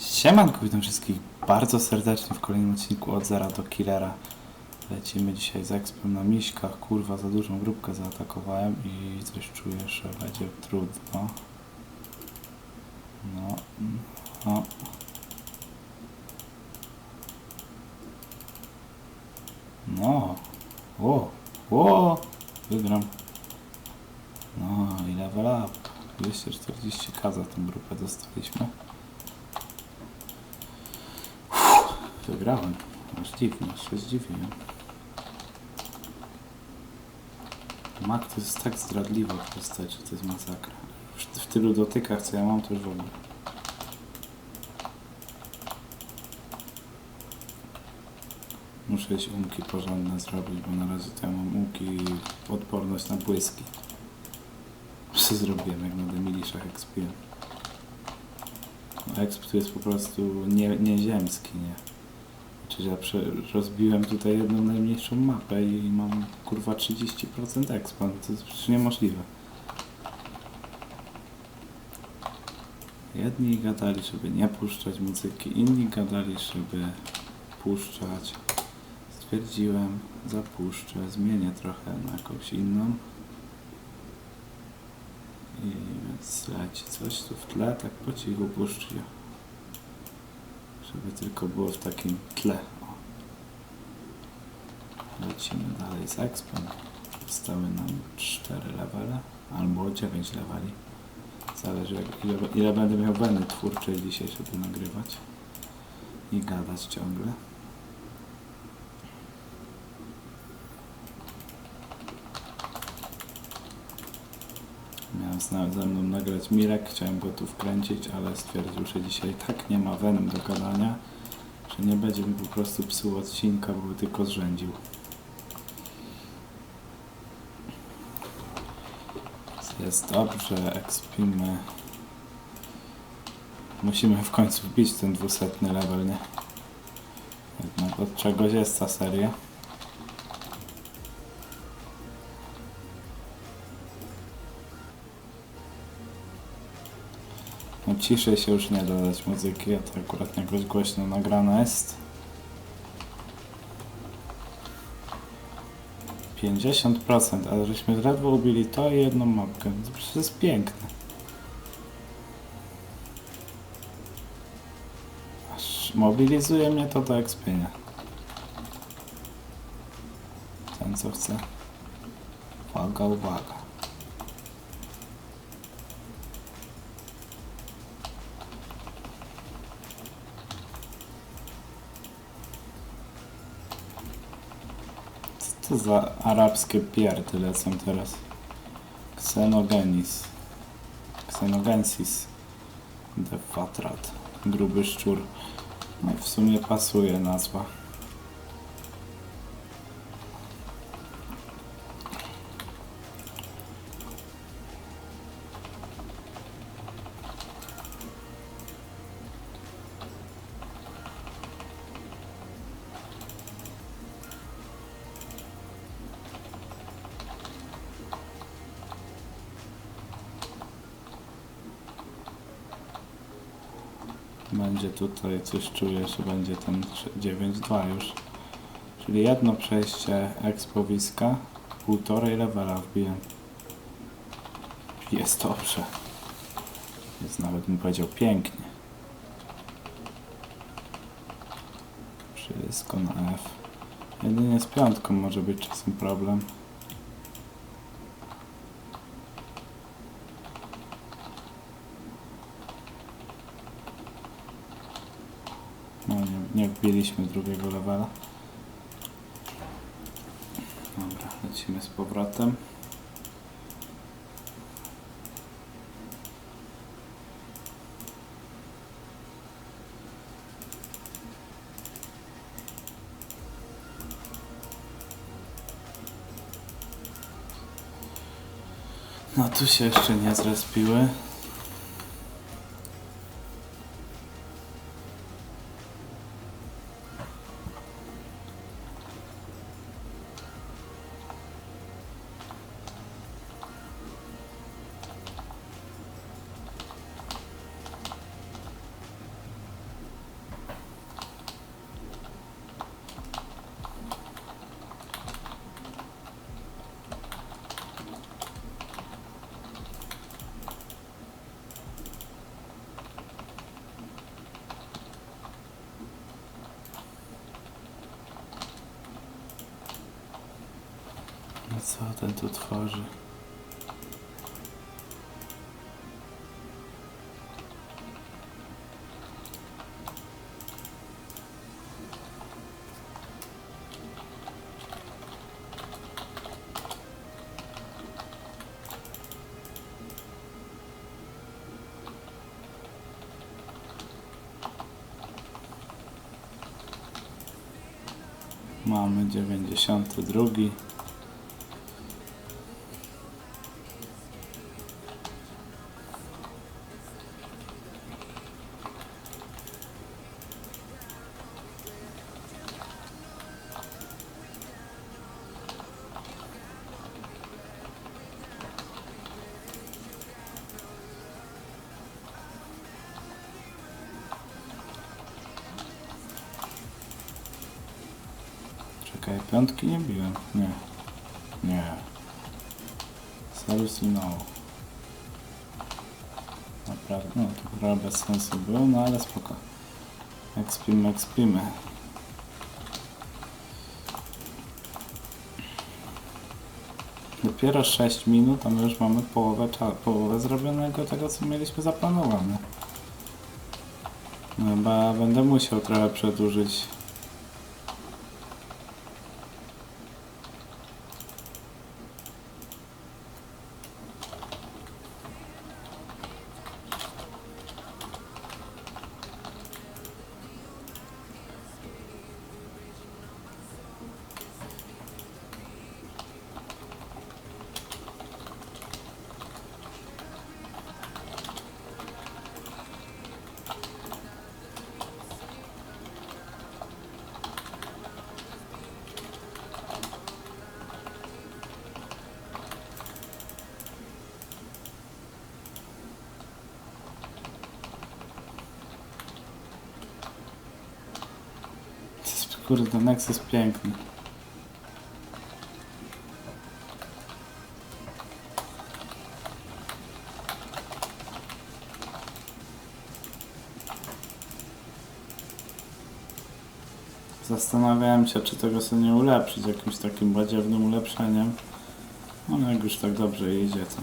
Siemanko, witam wszystkich bardzo serdecznie w kolejnym odcinku od zera do killera. Lecimy dzisiaj z expem na miśkach. Kurwa, za dużą grupkę zaatakowałem i coś czuję, że będzie trudno. No, no. No, o, o, wygram. No i level up. 240k za tą grupę dostaliśmy. Wygrałem. Aż dziwnie, aż się zdziwiłem. Mak to jest tak zdradliwa postać, że to jest masakra. W, w tylu dotykach, co ja mam, to już w ogóle. Muszę jakieś umki porządne zrobić, bo na razie to ja mam umki odporność na błyski. Co zrobiłem, jak na demiliszach expiłem. No, Exp tu jest po prostu nie, nieziemski, nie? Czyli ja prze, rozbiłem tutaj jedną najmniejszą mapę i mam kurwa 30% expa, no to jest przecież niemożliwe. Jedni gadali, żeby nie puszczać muzyki, inni gadali, żeby puszczać. Stwierdziłem, zapuszczę, zmienię trochę na jakąś inną. I więc leci coś tu w tle, tak po cichu puszczy. Żeby tylko było w takim tle. Lecimy dalej z expem. Zostały nam 4 levele, albo 9 leveli. Zależy jak, ile, ile będę miał weny twórczej dzisiaj, żeby nagrywać i gadać ciągle. Zna- ze mną nagrać Mirek, chciałem go tu wkręcić, ale stwierdził, że dzisiaj tak nie ma wenem do gadania, że nie będzie mi po prostu psuł odcinka, bo by tylko zrzędził. Jest dobrze, ekspimy. Musimy w końcu wbić ten dwusetny level, nie? Jednak od czegoś jest ta seria. No ciszej się już nie da dać muzyki, a to akurat jakoś głośno nagrana jest. 50%, ale żeśmy ledwo ubili to i jedną mapkę. To jest piękne. Aż mobilizuje mnie to do ekspienia. Ten co chce. Uwaga, uwaga. Co za arabskie pierdy lecą teraz? Xenogenis. Xenogensis. Defatrat. Gruby szczur. No w sumie pasuje nazwa. Tutaj coś czuję, że będzie ten 9-2 już. Czyli jedno przejście ekspowiska, półtorej levela wbiłem. Jest dobrze. Jest nawet bym powiedział pięknie. Wszystko na F. Jedynie z piątką może być czasem problem. No nie, nie wbiliśmy drugiego levela. Dobra, lecimy z powrotem. No tu się jeszcze nie zrespiły. Co ten tu tworzy? Mamy 92. Czekaj, piątki nie biłem. Nie. Nie. Seriously no. Naprawdę, no to trochę bez sensu było, no ale spoko. Ekspimy, ekspimy. Dopiero 6 minut, a my już mamy połowę, połowę zrobionego tego, co mieliśmy zaplanowane. No chyba będę musiał trochę przedłużyć Kurde, Nexus piękny. Zastanawiałem się, czy tego sobie nie ulepszyć jakimś takim badziewnym ulepszeniem. No jak już tak dobrze idzie, to...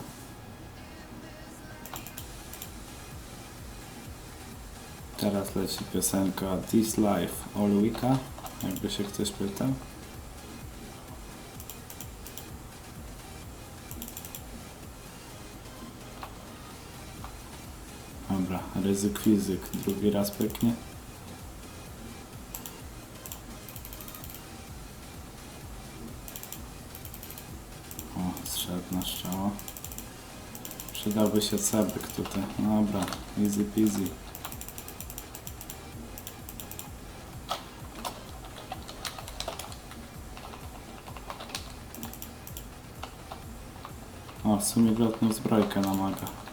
Teraz leci piosenka This Life All Weeka, jakby się ktoś pytał. Dobra, ryzyk fizyk, drugi raz pyknie. O, strzedna strzała. Przydałby się cebyk tutaj. Dobra, easy peasy. W sumie lotną zbrojkę namaga.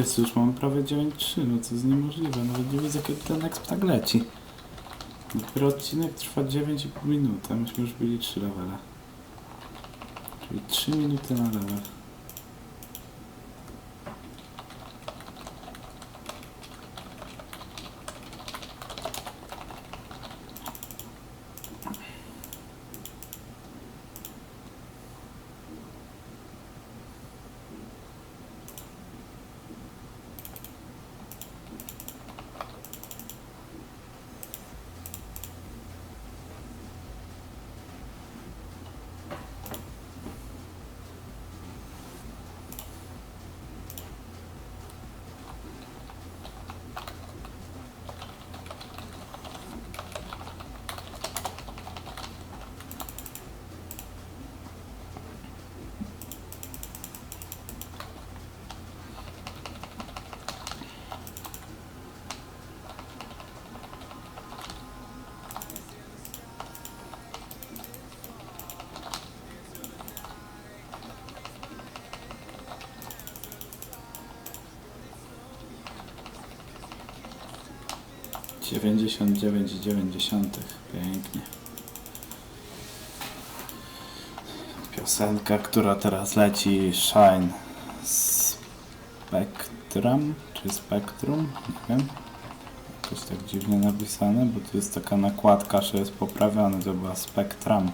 Jezu, już mamy prawie 9.3, no to jest niemożliwe, nawet nie widzę kiedy ten exp tak leci. Dopiero odcinek trwa 9,5 minuty, a myśmy już byli 3 levele. Czyli 3 minuty na level. 99,9. Pięknie. Piosenka, która teraz leci Shine Spectrum czy Spectrum, nie wiem. Jakoś tak dziwnie napisane, bo tu jest taka nakładka, że jest poprawiony, to była Spectrum.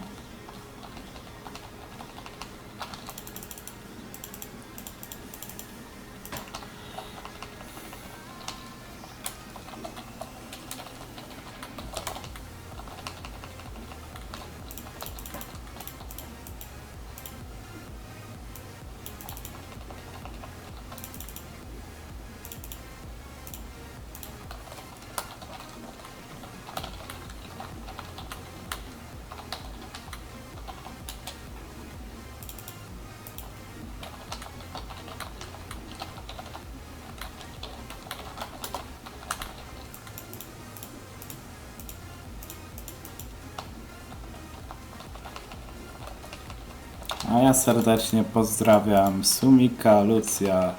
A ja serdecznie pozdrawiam Sumika, Lucja,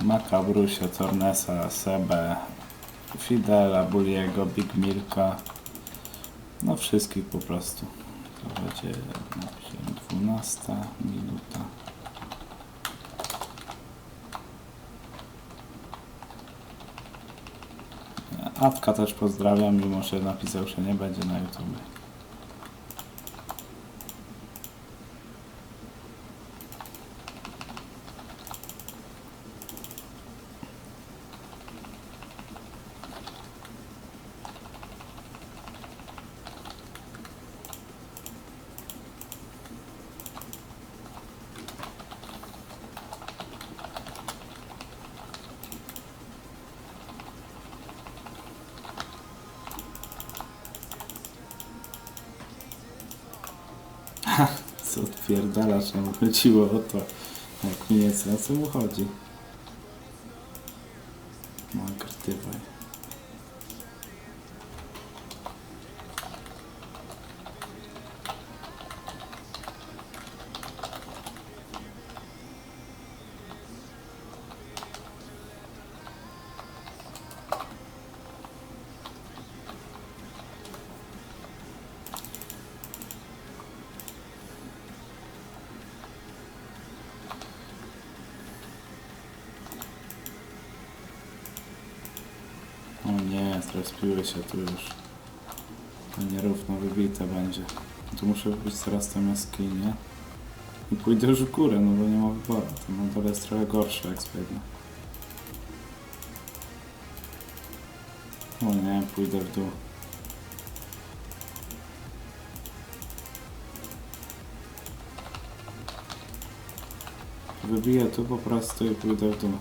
y, Makabrusia, Tornesa, Sebę, Fidela, Buliego, Big Milka. No wszystkich po prostu. To będzie napisałem, 12 minuta. Awka też pozdrawiam, mimo że napisał, że nie będzie na YouTube. Co mu chodziło o to, jak mi jest, o co mu chodzi? No, krtywaj. Zrespiły się tu już. To nierówno wybite będzie. Tu muszę wybić teraz tę jaskinię. I pójdę już w górę, no bo nie ma wyboru. To na dole jest trochę gorsze jak zbiegnę. O nie, pójdę w dół. Wybiję tu po prostu i pójdę w dół.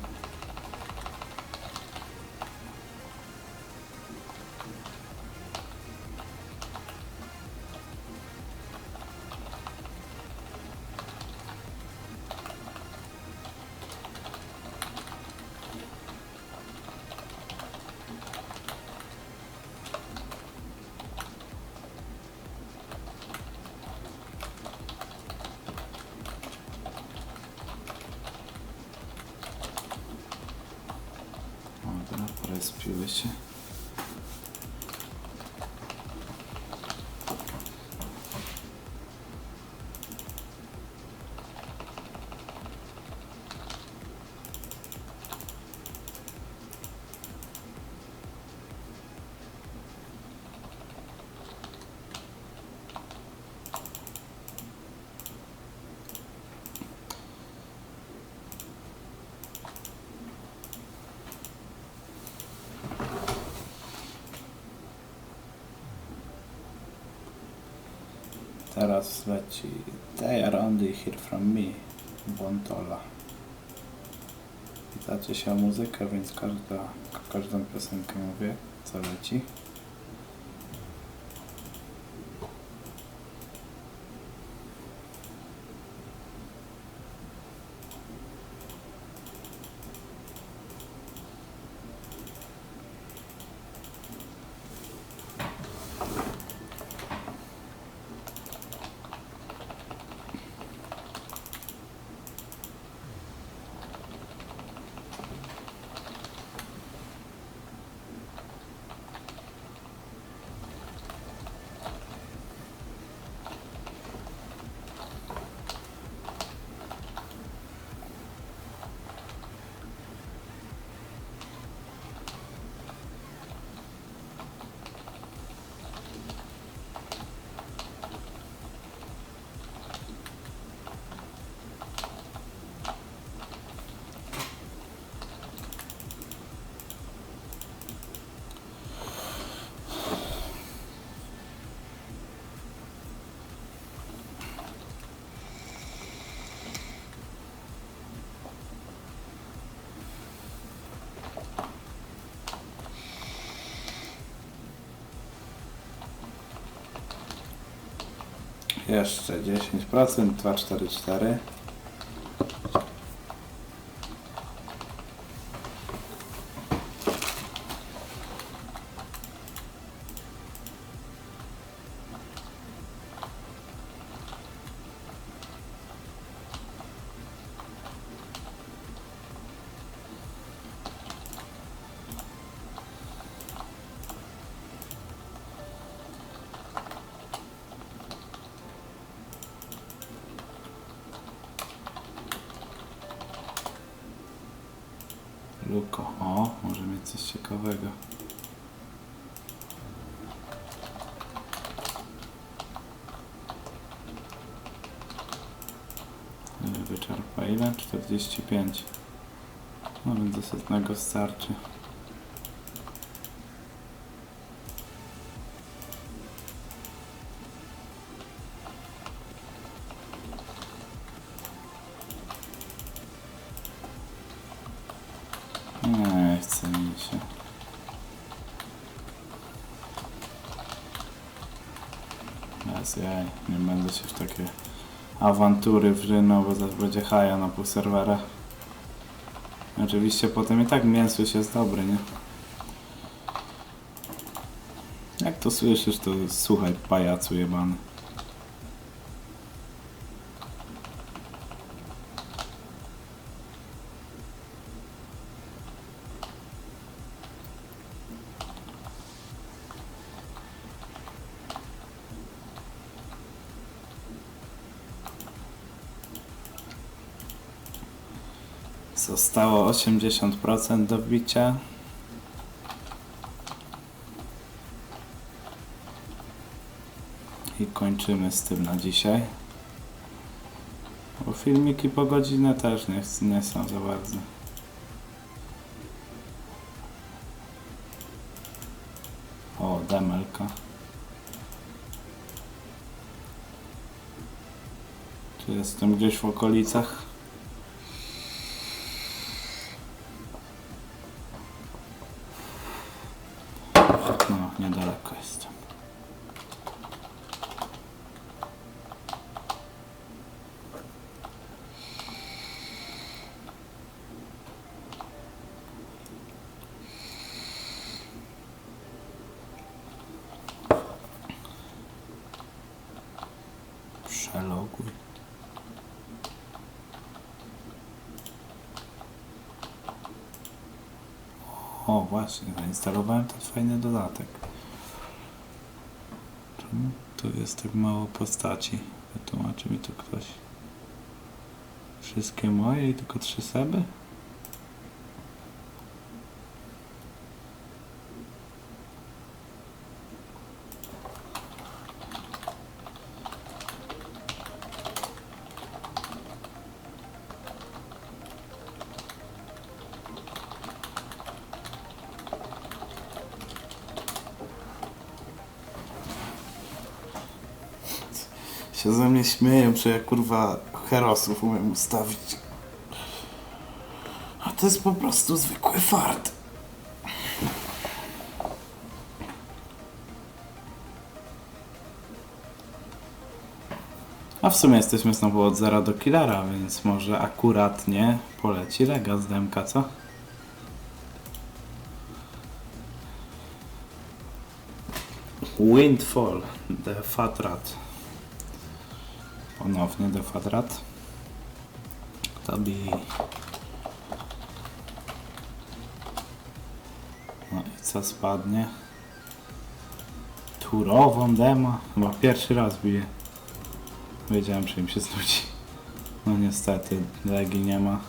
Teraz leci They are only here from me, Bontola. Pytacie się o muzykę, więc każda, każdą piosenkę mówię, co leci. Jeszcze 10%, 244. Luko, o, może mieć coś ciekawego. Wyczerpa ile? 45. No więc do setnego starczy. Teraz ja nie będę się w takie awantury wrynął, bo zaraz będzie haja na pół serwera. Oczywiście potem i tak mięsus jest dobry, nie? Jak to słyszysz, to słuchaj pajacu jebany. Zostało 80% do wbicia. I kończymy z tym na dzisiaj. Bo filmiki po godzinę też nie, nie są za bardzo. O, demelka. Tu jestem gdzieś w okolicach. O, właśnie, zainstalowałem ten fajny dodatek. Czemu tu jest tak mało postaci? Wytłumaczy mi to ktoś. Wszystkie moje i tylko trzy seby? Się ze mnie śmieją, że ja kurwa herosów umiem ustawić. A to jest po prostu zwykły fart. A w sumie jesteśmy znowu od zera do killera, więc może akuratnie poleci lega z demka, co? Windfall, The Fat Rat. Ponownie The Fat Rat. Kto bi... No i co spadnie? Turową demo? Chyba pierwszy raz bije. Wiedziałem, że im się znudzi. No niestety, legi nie ma.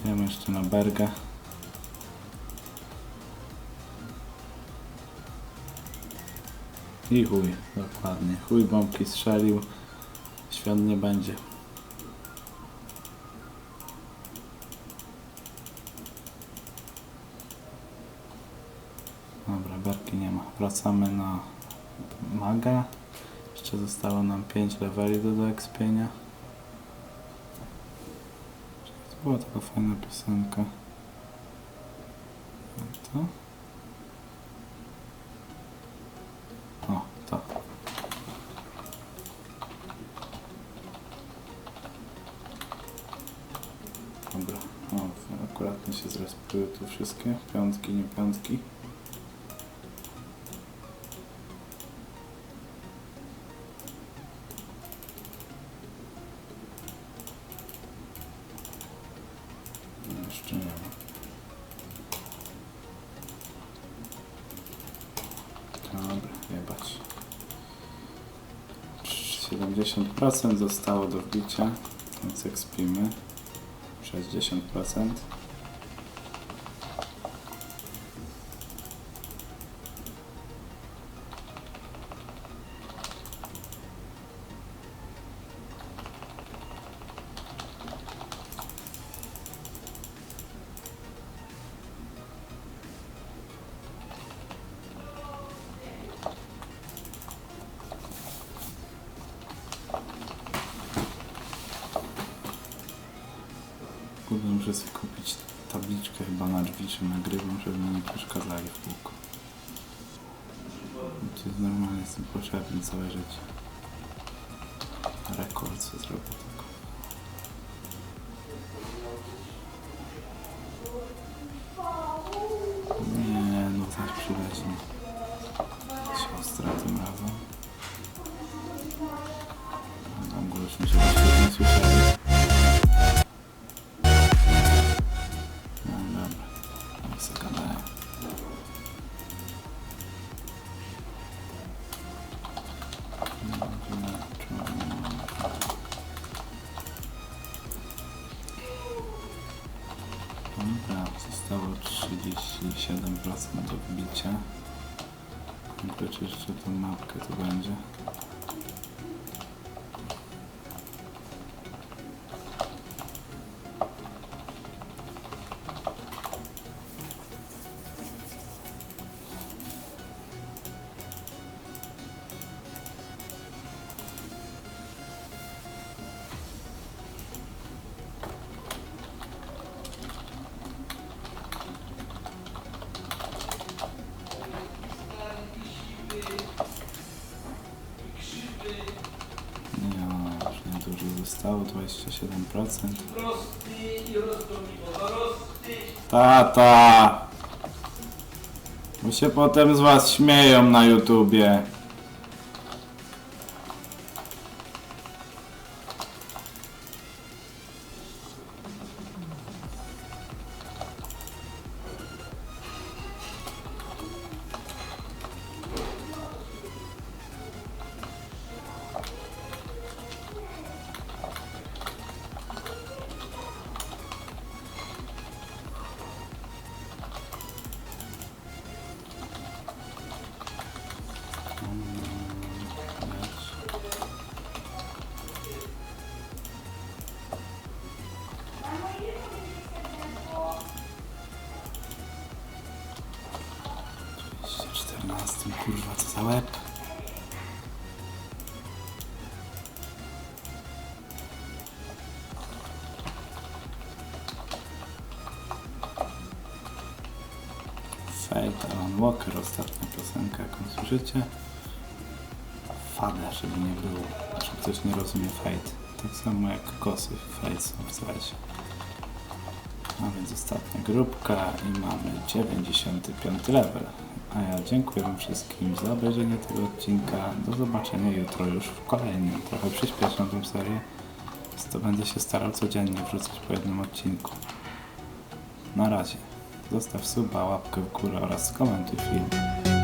Idziemy jeszcze na Bergę. I chuj, dokładnie. Chuj bombki strzelił. Świąt nie będzie. Dobra, berki nie ma. Wracamy na maga. Jeszcze zostało nam 5 leveli do doekspienia. To była taka fajna piosenka. To? były tu wszystkie? Piątki. Jeszcze nie ma. Dobra, jebać. 70% zostało do wbicia, więc ekspimy. 60%. Kurde, muszę sobie kupić tabliczkę chyba na drzwi, czy nagrywam, żeby nie przeszkadzali w kółko. To jest normalnie, jestem potrzebny całe życie. Rekord co zrobię tylko. Zostało 37% do. Tylko czy jeszcze tą mapkę to będzie. Tata! Bo się potem z was śmieją na YouTubie. Fate Alan Walker, ostatnia piosenka, jaką słyszycie. Fade, żeby nie było, że ktoś nie rozumie Fate. Tak samo jak kosy Fate są w CS. A więc ostatnia grupka i mamy 95 level. A ja dziękuję Wam wszystkim za obejrzenie tego odcinka. Do zobaczenia jutro już w kolejnym. Trochę przyspieszę tę serię, więc to będę się starał codziennie wrzucać po jednym odcinku. Na razie. Zostaw suba, łapkę w górę oraz skomentuj film.